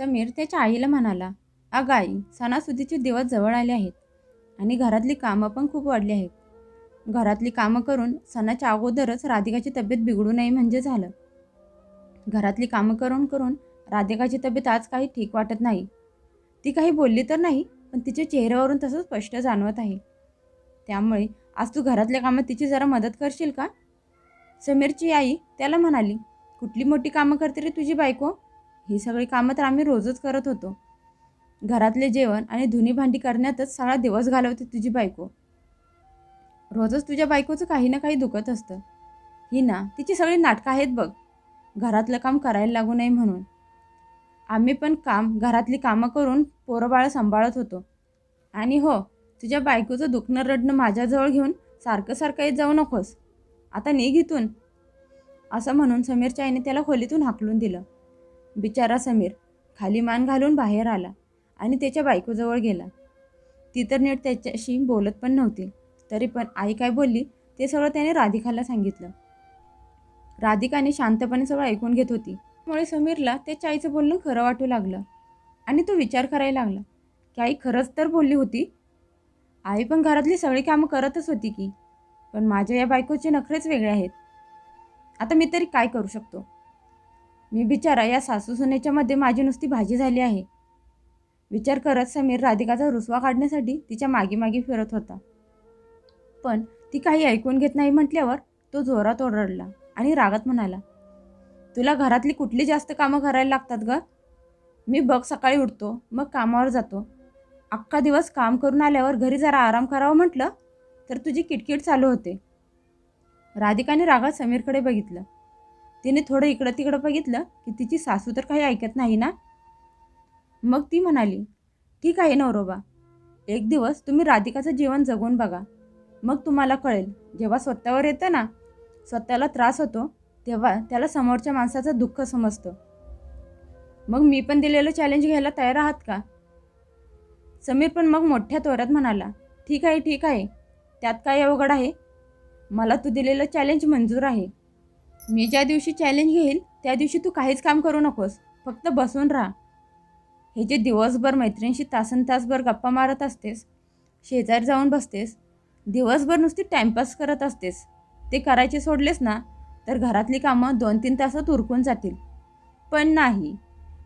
समीर त्याच्या आईला म्हणाला अगं आई सणासुदीचे दिवस जवळ आले आहेत आणि घरातली कामं पण खूप वाढली आहेत. घरातली कामं करून सणाच्या अगोदरच राधिकाची तब्येत बिघडू नये म्हणजे झालं. घरातली कामं करून करून राधिकाची तब्येत आज काही ठीक वाटत नाही. ती काही बोलली तर नाही पण तिच्या चेहऱ्यावरून तसं स्पष्ट जाणवत आहे. त्यामुळे आज तू घरातल्या कामात तिची जरा मदत करशील का? समीरची आई त्याला म्हणाली कुठली मोठी कामं करते रे तुझी बायको? ही सगळी कामं तर आम्ही रोजच करत होतो. घरातले जेवण आणि धुनी भांडी करण्यातच सगळा दिवस घालवते तुझी बायको. रोजच तुझ्या बायकोचं काही ना काही दुखत असतं. ही ना तिची सगळी नाटकं आहेत बघ. घरातलं काम करायला लागू नये म्हणून. आम्ही पण काम घरातली कामं करून पोरंबाळं सांभाळत होतो. आणि हो तुझ्या बायकोचं दुखणं रडणं माझ्याजवळ घेऊन सारखं सारखं येत जाऊ नकोस. आता निघ इथून. असं म्हणून समीरच्या आईने त्याला खोलीतून हाकलून दिलं. बिचारा समीर खाली मान घालून बाहेर आला आणि त्याच्या बायकोजवळ गेला. ती तर नीट त्याच्याशी बोलत पण नव्हती. तरी पण आई काय बोलली? ते सगळं त्याने राधिकाला सांगितलं. राधिकाने शांतपणे सगळं ऐकून घेत होती. त्यामुळे समीरला त्याच्या आईचं बोलणं खरं वाटू लागलं आणि तो विचार करायला लागला. की आई खरंच तर बोलली होती? आई पण घरातली सगळी कामं करतच होती की. पण माझ्या या बायकोचे नखरेच वेगळे आहेत. आता मी तरी काय करू शकतो? मी बिचारा या सासू सुनेच्यामध्ये माझी नुसती भाजी झाली आहे. विचार करत समीर राधिकाचा रुसवा काढण्यासाठी तिच्यामागे मागे फिरत होता. पण ती काही ऐकून घेत नाही म्हटल्यावर तो जोरात ओरडला आणि रागात म्हणाला तुला घरातली कुठली जास्त कामं करायला लागतात ग? मी बघ सकाळी उठतो मग कामावर जातो. अख्खा दिवस काम करून आल्यावर घरी जरा आराम करावं म्हटलं तर तुझी किटकिट चालू होते. राधिकाने रागात समीरकडे बघितलं. तिने थोडं इकडं तिकडं बघितलं की तिची सासू तर काही ऐकत नाही ना. मग ती म्हणाली ठीक आहे नवरोबा. एक दिवस तुम्ही राधिकाचं जीवन जगून बघा. मग तुम्हाला कळेल जेव्हा स्वतःवर येतं ना स्वतःला त्रास होतो तेव्हा त्याला समोरच्या माणसाचं दुःख समजतं. मग मी पण दिलेलं चॅलेंज घ्यायला तयार आहात का? समीर पण मग मोठ्या तोऱ्यात म्हणाला ठीक आहे ठीक आहे. त्यात काय अवघड आहे? मला तू दिलेलं चॅलेंज मंजूर आहे. मी ज्या दिवशी चॅलेंज घेईल त्या दिवशी तू काहीच काम करू नकोस. फक्त बसून राहा. हे जे दिवसभर मैत्रिणीशी तासन तासभर गप्पा मारत असतेस शेजारी जाऊन बसतेस दिवसभर नुसती टाईमपास करत असतेस ते करायचे सोडलेस ना तर घरातली कामं दोन तीन तासात उरकून जातील. पण नाही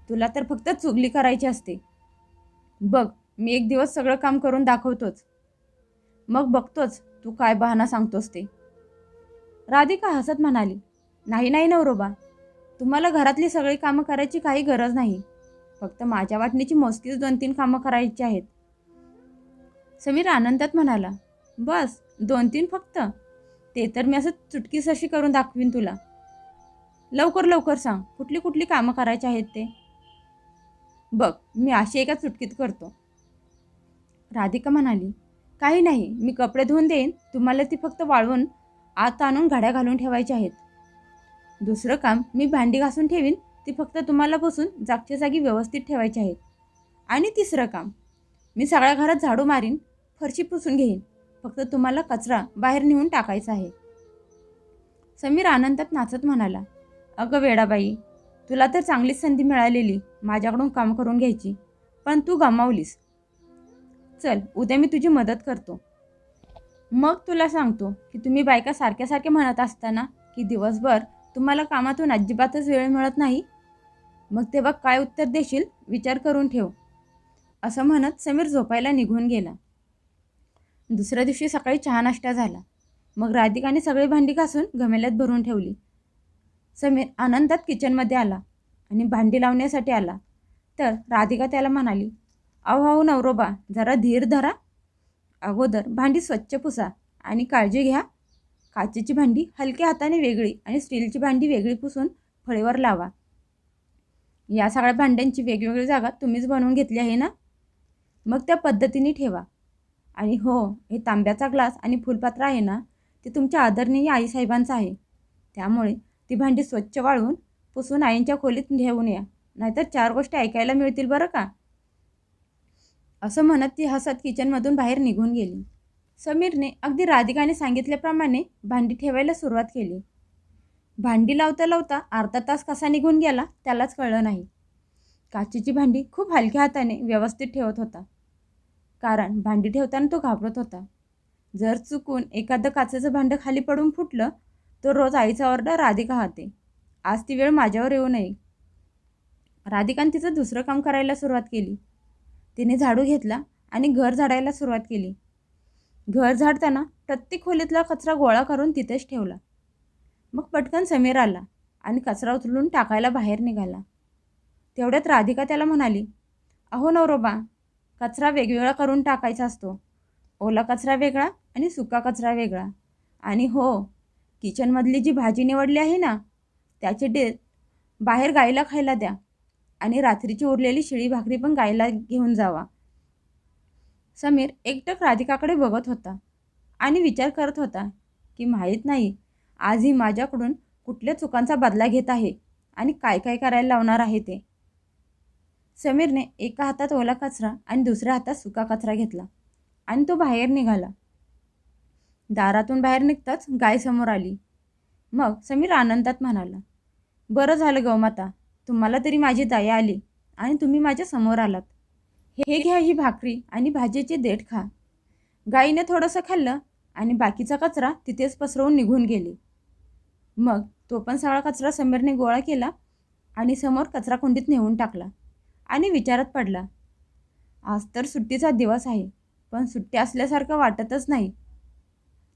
तुला तर फक्त चुगली करायची असते. बघ मी एक दिवस सगळं काम करून दाखवतोच. मग बघतोच तू काय बहाणा सांगतोस ते. राधिका हसत म्हणाली नाही नाही नवरोबा. तुम्हाला घरातली सगळी कामं करायची काही गरज नाही. फक्त माझ्या वाटणीची मोजकीच दोन तीन कामं करायची आहेत. समीर आनंदात म्हणाला बस दोन तीन फक्त. ते तर मी असं चुटकीस अशी करून दाखवीन तुला. लवकर लवकर सांग कुठली कुठली कामं करायची आहेत ते? बघ मी अशी एका चुटकीत करतो. राधिका म्हणाली काही नाही मी कपडे धुवून देईन. तुम्हाला ती फक्त वाळवून आत आणून घड्या घालून ठेवायच्या आहेत. दुसरं काम मी भांडी घासून ठेवीन ती फक्त तुम्हाला बसून जागच्या जागी व्यवस्थित ठेवायची आहेत आणि तिसरं काम मी सगळ्या घरात झाडू मारीन फरशी पुसून घेईन फक्त तुम्हाला कचरा बाहेर नेऊन टाकायचा आहे. समीर आनंदात नाचत म्हणाला अगं वेडाबाई तुला तर चांगलीच संधी मिळालेली माझ्याकडून काम करून घ्यायची पण तू गमावलीस. चल उद्या मी तुझी मदत करतो. मग तुला सांगतो की तुम्ही बायका सारख्या सारख्या म्हणत असताना की दिवसभर तुम्हाला कामातून अजिबातच वेळ मिळत नाही. मग तेव्हा काय उत्तर देशील? विचार करून ठेव. असं म्हणत समीर झोपायला निघून गेला. दुसऱ्या दिवशी सकाळी चहा नाश्ता झाला. मग राधिकाने सगळी भांडी घासून गमेल्यात भरून ठेवली. समीर आनंदात किचनमध्ये आला आणि भांडी लावण्यासाठी आला. तर राधिका त्याला म्हणाली अहो अहो नवरोबा जरा धीर धरा. अगोदर भांडी स्वच्छ पुसा आणि काळजी घ्या. काचेची भांडी हलक्या हाताने वेगळी आणि स्टीलची भांडी वेगळी पुसून फळेवर लावा. या सगळ्या भांड्यांची वेगवेगळी जागा तुम्हीच बनवून घेतली आहे ना? मग त्या पद्धतीने ठेवा. आणि हो हे तांब्याचा ग्लास आणि फुलपात्र आहे ना ते तुमच्या आदरणीय आईसाहेबांचं आहे. त्यामुळे ती भांडी स्वच्छ वाळवून पुसून आईंच्या खोलीत ठेवून या. नाहीतर चार गोष्टी ऐकायला मिळतील बरं का? असं म्हणत ती हसत किचनमधून बाहेर निघून गेली. समीरने अगदी राधिकाने सांगितल्याप्रमाणे भांडी ठेवायला सुरुवात केली. भांडी लावता लावता अर्धा तास कसा निघून गेला त्यालाच कळलं नाही. काचेची भांडी खूप हलक्या हाताने व्यवस्थित ठेवत होता. कारण भांडी ठेवताना तो घाबरत होता. जर चुकून एखादं काचेचं भांडं खाली पडून फुटलं तर रोज आईचा ऑर्डर राधिका हाते. आज ती वेळ माझ्यावर येऊ नये. राधिकाने तिचं दुसरं काम करायला सुरुवात केली. तिने झाडू घेतला आणि घर झाडायला सुरुवात केली. घर झाडताना प्रत्येक खोलीतला कचरा गोळा करून तिथेच ठेवला. मग पटकन समीर आला आणि कचरा उचलून टाकायला बाहेर निघाला. तेवढ्यात राधिका त्याला म्हणाली अहो नवरोबा कचरा वेगवेगळा करून टाकायचा असतो. ओला कचरा वेगळा आणि सुका कचरा वेगळा. आणि हो किचनमधली जी भाजी निवडली आहे ना त्याचे डे बाहेर गाईला खायला द्या आणि रात्रीची उरलेली शिळी भाकरी पण गाईला घेऊन जावा. समीर एकटक राधिकाकडे बघत होता आणि विचार करत होता की माहीत नाही आज ही माझ्याकडून कुठल्या चुकांचा बदला घेत आहे आणि काय काय करायला लावणार आहे ते. समीरने एका हातात ओला कचरा आणि दुसऱ्या हातात सुका कचरा घेतला आणि तो बाहेर निघाला. दारातून बाहेर निघताच गाय समोर आली. मग समीर आनंदात म्हणाला बरं झालं गौमाता तुम्हाला तरी माझी दया आली आणि तुम्ही माझ्यासमोर आलात. हे घ्या ही भाकरी आणि भाजीचे देठ खा. गाईने थोडंसं खाल्लं आणि बाकीचा कचरा तिथेच पसरवून निघून गेले. मग तो पण सगळा कचरा समीरने गोळा केला आणि समोर कचराकुंडीत नेऊन टाकला आणि विचारात पडला आज तर सुट्टीचा दिवस आहे पण सुट्टी असल्यासारखं वाटतच नाही.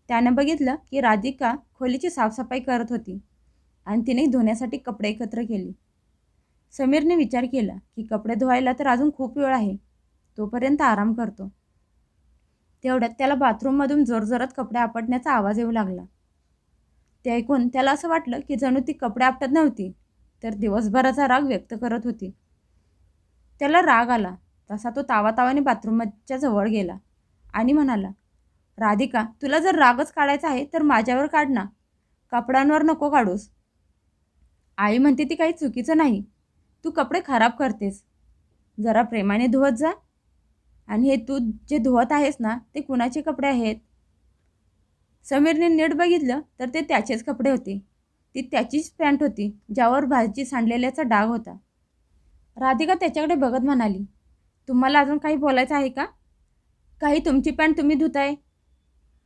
त्यानं बघितलं की राधिका खोलीची साफसफाई करत होती आणि तिने धुण्यासाठी कपडे एकत्र केले. समीरने विचार केला की कपडे धुवायला तर अजून खूप वेळ आहे तोपर्यंत आराम करतो. तेवढ्यात त्याला बाथरूममधून जोरजोरात कपडे आपटण्याचा आवाज येऊ लागला. ते ऐकून त्याला असं वाटलं की जणू ती कपडे आपटत नव्हती तर दिवसभराचा राग व्यक्त करत होती. त्याला राग आला तसा तो तावातावाने बाथरूमच्या जवळ गेला आणि म्हणाला राधिका तुला जर रागच काढायचा आहे तर माझ्यावर काढ ना. कपड्यांवर नको काढूस. आई म्हणते ती काही चुकीचं नाही. तू कपडे खराब करतेस. जरा प्रेमाने धुवत जा. आणि हे तू जे धुवत आहेस ना ते कुणाचे कपडे आहेत? समीरने नीट बघितलं तर ते त्याचेच कपडे होते. ती त्याचीच पॅन्ट होती ज्यावर भाजी सांडलेल्याचा डाग होता. राधिका त्याच्याकडे बघत म्हणाली तुम्हाला अजून काही बोलायचं आहे का? काही तुमची पॅन्ट तुम्ही धुताय?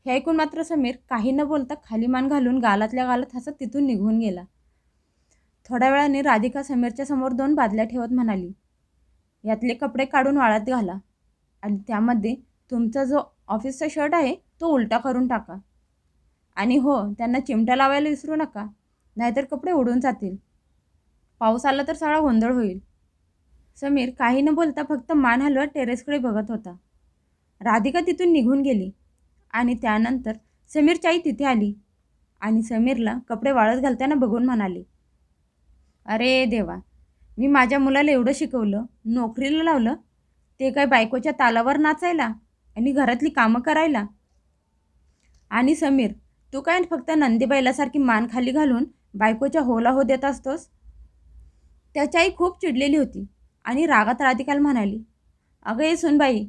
हे ऐकून मात्र समीर काही न बोलता खाली मान घालून गालातल्या गालात हसत तिथून निघून गेला. थोड्या वेळाने राधिका समीरच्या समोर दोन बादल्या ठेवत म्हणाली यातले कपडे काढून वाळत घाला. आणि त्यामध्ये तुमचा जो ऑफिसचा शर्ट आहे तो उलटा करून टाका. आणि हो त्यांना चिमटा लावायला विसरू नका नाहीतर कपडे उडून जातील. पाऊस आला तर सगळा गोंधळ होईल. समीर काही न बोलता फक्त मान हलवत टेरेसकडे बघत होता. राधिका तिथून निघून गेली आणि त्यानंतर समीरची आई तिथे आली आणि समीरला कपडे वाळत घालताना बघून म्हणाली अरे देवा मी माझ्या मुलाला एवढं शिकवलं नोकरीला लावलं ते काय बायकोच्या तालावर नाचायला आणि घरातली कामं करायला. आणि समीर तू काय फक्त नंदीबाईलासारखी मान खाली घालून बायकोच्या होला हो देत असतोस? त्याची आई खूप चिडलेली होती आणि रागात राधिकाला म्हणाली अगं ये सुनबाई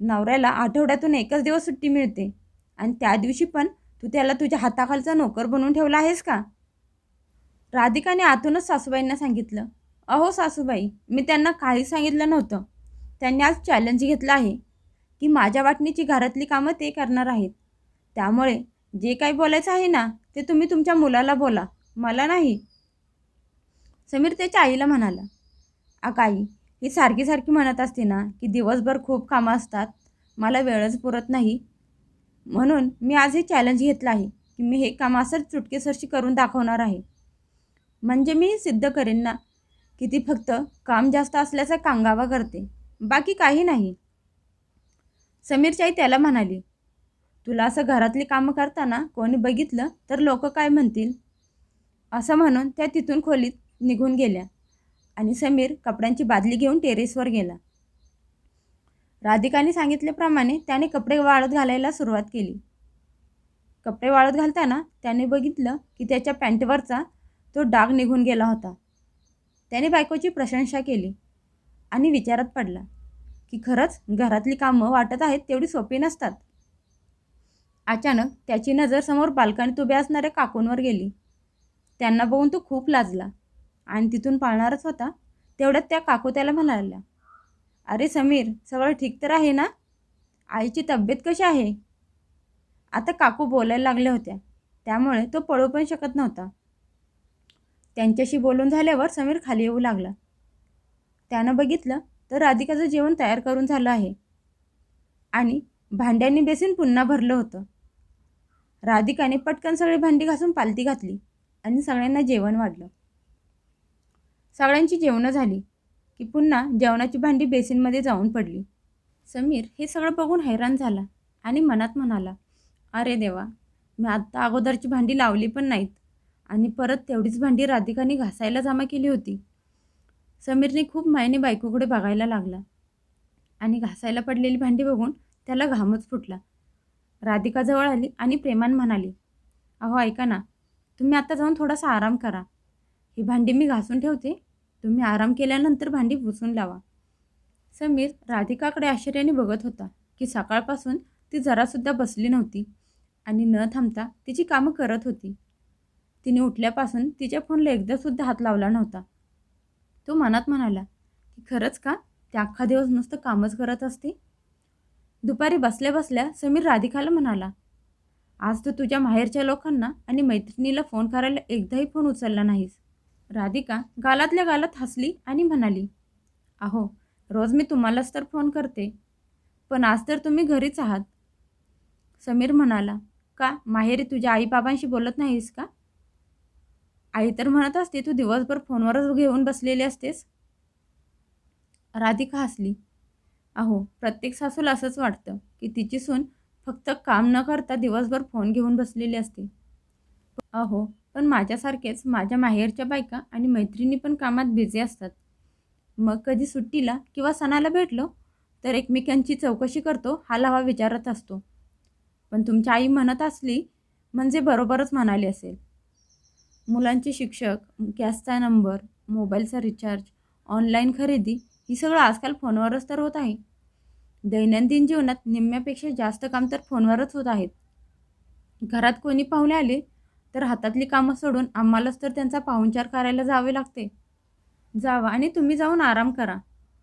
नवऱ्याला आठवड्यातून एकच दिवस सुट्टी मिळते आणि त्या दिवशी पण तू त्याला तुझ्या हाताखालचा नोकर बनवून ठेवला आहेस का? राधिकाने आतूनच सासूबाईंना सांगितलं अहो सासूबाई मी त्यांना काहीच सांगितलं नव्हतं. त्यांनी आज चॅलेंज घेतलं आहे की माझ्या वाटणीची घरातली कामं ते करणार आहेत. त्यामुळे जे काही बोलायचं आहे ना ते तुम्ही तुमच्या मुलाला बोला. मला नाही. समीर त्याच्या आईला म्हणाला अगं आई ही सारखी सारखी म्हणत असते ना की दिवसभर खूप कामं असतात. मला वेळच पुरत नाही. म्हणून मी आज हे चॅलेंज घेतलं आहे की मी हे काम असं चुटकेसरशी करून दाखवणार आहे. म्हणजे मी सिद्ध करेन ना की ती फक्त काम जास्त असल्याचा कांगावा करते. बाकी काही नाही. समीरची आई त्याला म्हणाली तुला असं घरातली कामं करताना कोणी बघितलं तर लोक काय म्हणतील? असं म्हणून त्या तिथून खोलीत निघून गेल्या आणि समीर कपड्यांची बादली घेऊन टेरेसवर गेला. राधिकाने सांगितल्याप्रमाणे त्याने कपडे वाळत घालायला सुरुवात केली. कपडे वाळत घालताना त्याने बघितलं की त्याच्या पॅन्टवरचा तो डाग निघून गेला होता. त्याने बायकोची प्रशंसा केली. आणि विचारात पडला की खरंच घरातली कामं वाटत आहेत तेवढी सोपी नसतात. अचानक त्याची नजर समोर बाल्कनीत उभ्या असणाऱ्या काकूंवर गेली. त्यांना बघून तो खूप लाजला आणि तिथून पाळणारच होता तेवढ्यात त्या काकू त्याला म्हणाल्या अरे समीर सगळं ठीक तर आहे ना? आईची तब्येत कशी आहे? आता काकू बोलायला लागल्या होत्या त्यामुळे तो पळू पण शकत नव्हता. त्यांच्याशी बोलून झाल्यावर समीर खाली येऊ लागला. त्यानं बघितलं तर राधिकाचं जेवण तयार करून झालं आहे. आणि भांड्यांनी बेसिन पुन्हा भरलं होतं. राधिकाने पटकन सगळी भांडी घासून पालती घातली आणि सगळ्यांना जेवण वाढलं. सगळ्यांची जेवणं झाली की पुन्हा जेवणाची भांडी बेसिनमध्ये जाऊन पडली. समीर हे सगळं बघून हैराण झाला आणि मनात म्हणाला अरे देवा मी आत्ता अगोदरची भांडी लावली पण नाहीत आणि परत तेवढीच भांडी राधिकाने घासायला जमा केली होती. समीरने खूप मायने बायकोकडे बघायला लागला. आणि घासायला पडलेली भांडी बघून त्याला घामच फुटला. राधिकाजवळ आली आणि प्रेमान म्हणाली अहो ऐका ना तुम्ही आता जाऊन थोडासा आराम करा. ही भांडी मी घासून ठेवते. तुम्ही आराम केल्यानंतर भांडी पुसून लावा. समीर राधिकाकडे आश्चर्याने बघत होता की सकाळपासून ती जरासुद्धा बसली नव्हती आणि न थांबता तिची कामं करत होती. तिने उठल्यापासून तिच्या फोनला एकदासुद्धा हात लावला नव्हता. तो मनात म्हणाला की खरंच का? त्या अख्खा दिवस नुसतं कामच करत असते? दुपारी बसल्या बसल्या समीर राधिकाला म्हणाला आज तू तुझ्या माहेरच्या लोकांना आणि मैत्रिणीला फोन करायला एकदाही फोन उचलला नाहीस. राधिका गालातल्या गालात हसली आणि म्हणाली अहो रोज मी तुम्हालाच तर फोन करते पण आज तर तुम्ही घरीच आहात. समीर म्हणाला का? माहेरी तुझ्या आईबाबांशी बोलत नाहीस का? आई तर म्हणत असते तू दिवसभर फोनवरच घेऊन बसलेली असतेस. राधिका हसली. अहो प्रत्येक सासूला असंच वाटतं की तिची सून फक्त काम न करता दिवसभर फोन घेऊन बसलेली असते. अहो पण माझ्यासारखेच माझ्या माहेरच्या बायका आणि मैत्रिणी पण कामात बिझी असतात. मग कधी सुट्टीला किंवा सणाला भेटलो तर एकमेकांची चौकशी करतो हा लावा विचारत असतो. पण तुमची आई म्हणत असली म्हणजे बरोबरच म्हणाली असेल. मुलांचे शिक्षक गॅसचा नंबर मोबाईलचा रिचार्ज ऑनलाईन खरेदी ही सगळं आजकाल फोनवरच तर होत आहे. दैनंदिन जीवनात निम्म्यापेक्षा जास्त काम तर फोनवरच होत आहेत. घरात कोणी पाहुणे आले तर हातातली कामं सोडून आम्हालाच तर त्यांचा पाहुणचार करायला जावे लागते. जावा आणि तुम्ही जाऊन आराम करा.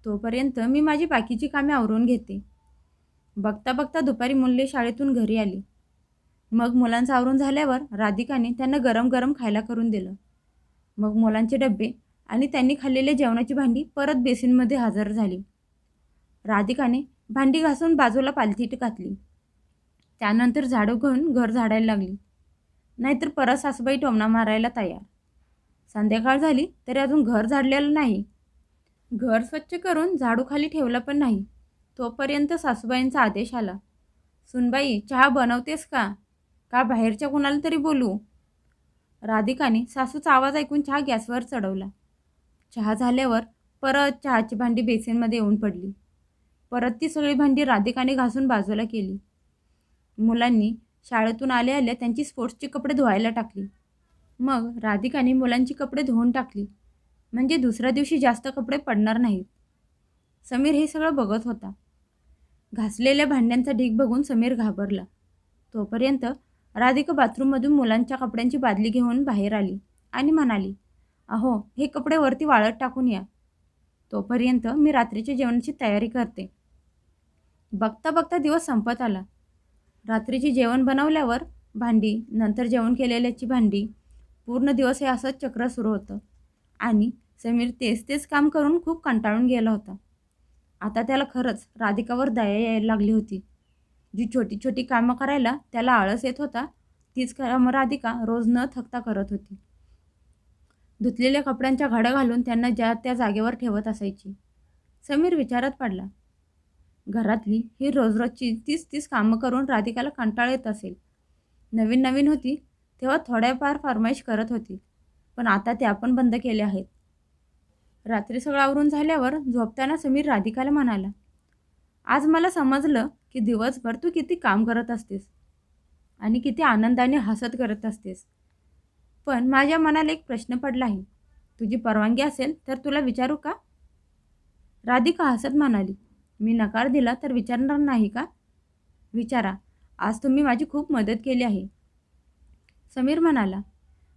तोपर्यंत मी माझी बाकीची कामे आवरून घेते. बघता बघता दुपारी मुले शाळेतून घरी आली. मग मुलांचं आवरून झाल्यावर राधिकाने त्यांना गरम गरम खायला करून दिलं. मग मुलांचे डबे आणि त्यांनी खाल्लेल्या जेवणाची भांडी परत बेसिनमध्ये हजर झाली. राधिकाने भांडी घासून बाजूला पालथीट घातली. त्यानंतर झाडू घेऊन घर झाडायला लागली. नाहीतर परत सासूबाई टोमणा मारायला तयार. संध्याकाळ झाली तरी अजून घर झाडलेलं नाही. घर स्वच्छ करून झाडूखाली ठेवलं पण नाही. तोपर्यंत सासूबाईंचा आदेश आला. सुनबाई चहा बनवतेस का? का बाहेरच्या कुणाला तरी बोलू? राधिकाने सासूचा आवाज ऐकून चहा गॅसवर चढवला. चहा झाल्यावर परत चहाची भांडी बेसिनमध्ये येऊन पडली. परत ती सगळी भांडी राधिकाने घासून बाजूला केली. मुलांनी शाळेतून आल्या आल्या त्यांची स्पोर्ट्सचे कपडे धुवायला टाकली. मग राधिकाने मुलांची कपडे धुवून टाकली. म्हणजे दुसऱ्या दिवशी जास्त कपडे पडणार नाहीत. समीर हे सगळं बघत होता. घासलेल्या भांड्यांचा ढीग बघून समीर घाबरला. तोपर्यंत राधिका बाथरूममधून मुलांच्या कपड्यांची बादली घेऊन बाहेर आली आणि म्हणाली अहो हे कपडे वरती वाळत टाकून या. तोपर्यंत मी रात्रीच्या जेवणाची तयारी करते. बघता बघता दिवस संपत आला. रात्रीची जेवण बनवल्यावर भांडी नंतर जेवण केलेल्याची भांडी पूर्ण दिवस हे असंच चक्र सुरू होतं. आणि समीर तेच तेच काम करून खूप कंटाळून गेला होता. आता त्याला खरंच राधिकावर दया यायला लागली होती. जी छोटी छोटी कामं करायला त्याला आळस येत होता तीच कामं राधिका रोज न थकता करत होती. धुतलेल्या कपड्यांच्या घड्या घालून त्यांना ज्या त्या जागेवर ठेवत असायची. समीर विचारात पडला घरातली ही रोज रोजची तीच तीच कामं करून राधिकाला कंटाळ येत असेल. नवीन नवीन होती तेव्हा थोड्याफार फरमाईश करत होती पण आता त्या पण बंद केल्या आहेत. रात्री सगळं आवरून झाल्यावर झोपताना समीर राधिकाला म्हणाला आज मला समजलं की दिवसभर तू किती काम करत असतेस आणि किती आनंदाने हसत करत असतेस. पण माझ्या मनाला एक प्रश्न पडला आहे तुझी परवानगी असेल तर तुला विचारू का? राधिका हसत म्हणाली मी नकार दिला तर विचारणार नाही का? विचारा आज तुम्ही माझी खूप मदत केली आहे. समीर म्हणाला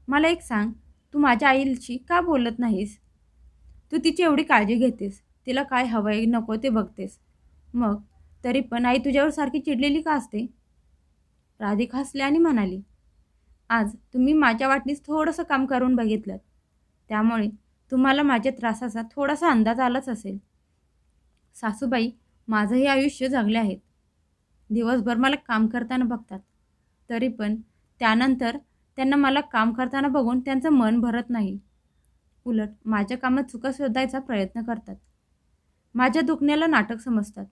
मला एक सांग तू माझ्या आईशी का बोलत नाहीस? तू तिची एवढी काळजी घेतेस तिला काय हवं आहे नको ते बघतेस. मग तरी पण आई तुझ्यावर सारखी चिडलेली का असते? राधिका हसली आणि म्हणाली आज तुम्ही माझ्या वाटणीस थोडंसं काम करून बघितलं त्यामुळे तुम्हाला माझ्या त्रासाचा थोडासा अंदाज आलाच असेल. सासूबाई माझंही आयुष्य जगले आहेत. दिवसभर मला काम करताना बघतात. तरी पण त्यानंतर त्यांना मला काम करताना बघून त्यांचं मन भरत नाही. उलट माझ्या कामात चुका शोधायचा प्रयत्न करतात. माझ्या दुखण्याला नाटक समजतात.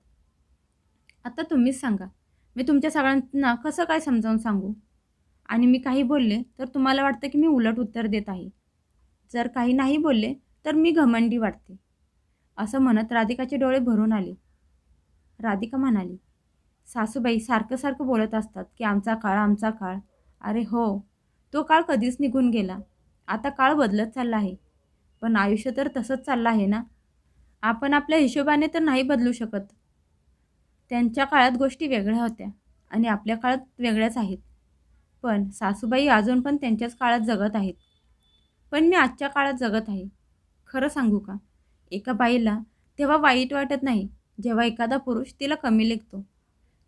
आता तुम्हीच सांगा. मी तुमच्या सगळ्यांना कसं काय समजावून सांगू? आणि मी काही बोलले तर तुम्हाला वाटतं की मी उलट उत्तर देत आहे. जर काही नाही बोलले तर मी घमंडी वाटते. असं म्हणत राधिकाचे डोळे भरून आले. राधिका म्हणाली सासूबाई सारखं सारखं बोलत असतात की आमचा काळ आमचा काळ. अरे हो तो काळ कधीच निघून गेला. आता काळ बदलत चालला आहे. पण आयुष्य तर तसंच चाललं आहे ना? आपण आपल्या हिशोबाने तर नाही बदलू शकत. त्यांच्या काळात गोष्टी वेगळ्या होत्या आणि आपल्या काळात वेगळ्याच आहेत. पण सासूबाई अजून पण त्यांच्याच काळात जगत आहेत. पण मी आजच्या काळात जगत आहे. खरं सांगू का? एका बाईला तेव्हा वाईट वाटत नाही जेव्हा एखादा पुरुष तिला कमी लेखतो.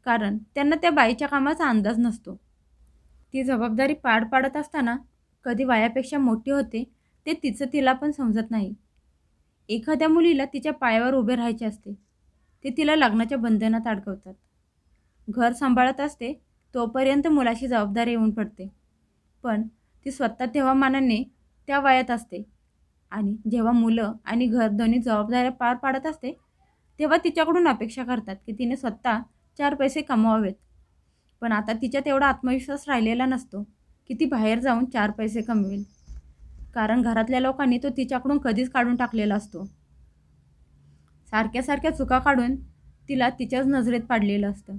कारण त्यांना त्या बाईच्या कामाचा अंदाज नसतो. ती जबाबदारी पार पाडत असताना कधी वायापेक्षा मोठी होते ते तिचं तिला पण समजत नाही. एखाद्या मुलीला तिच्या पायावर उभे राहायचे असते. ते तिला लग्नाच्या बंधनात अडकवतात. घर सांभाळत असते तोपर्यंत मुलाची जबाबदारी येऊन पडते. पण ती स्वतः तेव्हा मानाने त्या वयात असते आणि जेव्हा मुलं आणि घर दोन्ही जबाबदाऱ्या पार पाडत असते तेव्हा तिच्याकडून अपेक्षा करतात की तिने स्वतः चार पैसे कमवावेत. पण आता तिच्यात एवढा आत्मविश्वास राहिलेला नसतो की ती बाहेर जाऊन चार पैसे कमवेल. कारण घरातल्या लोकांनी तो तिच्याकडून कधीच काढून टाकलेला असतो. सारख्या सारख्या चुका काढून तिला तिच्याच नजरेत पाडलेलं असतं.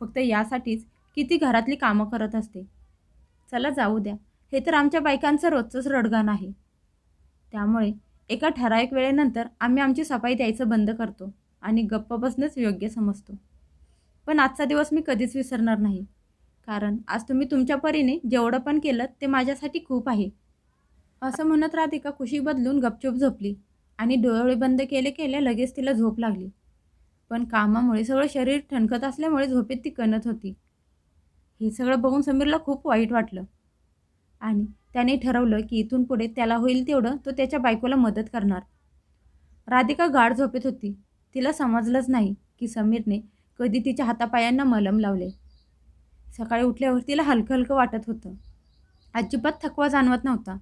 फक्त यासाठीच की ती घरातली कामं करत असते. चला जाऊ द्या. हे तर आमच्या बायकांचं रोजचंच रडगाण आहे. त्यामुळे एका ठराविक वेळेनंतर आम्ही आमची सफाई द्यायचं बंद करतो आणि गप्प बसणंच योग्य समजतो. पण आजचा दिवस मी कधीच विसरणार नाही. कारण आज तुम्ही तुमच्या परीने जेवढं पण केलं ते माझ्यासाठी खूप आहे. असं म्हणत राधिका खुशी बदलून गपचूप झोपली. आणि डोळे बंद केले केले लगेच तिला झोप लागली. पण कामामुळे सगळं शरीर ठणकत असल्यामुळे झोपेत ती कणत होती. हे सगळं बघून समीरला खूप वाईट वाटलं. आणि त्याने ठरवलं की इथून पुढे त्याला होईल तेवढं तो त्याच्या बायकोला मदत करणार. राधिका गाढ झोपेत होती. तिला समजलंच नाही की समीरने कधी तिच्या हातापायांना मलम लावले. सकाळी उठल्यावर तिला हलकं हलकं वाटत होतं. अजिबात थकवा जाणवत नव्हता.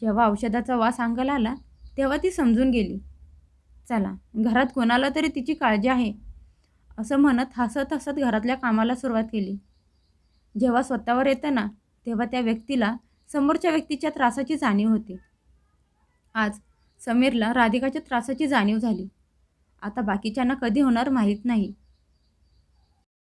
जेव्हा औषधाचा वास अंगाला आला तेव्हा ती समजून गेली. चला घरात कोणाला तरी तिची काळजी आहे असं म्हणत हसत हसत घरातल्या कामाला सुरुवात केली. जेव्हा स्वतःवर येतं ना तेव्हा त्या व्यक्तीला समोरच्या व्यक्तीच्या त्रासाची जाणीव होते. आज समीरला राधिकाच्या त्रासाची जाणीव झाली. आता बाकीच्यांना कधी होणार माहीत नाही.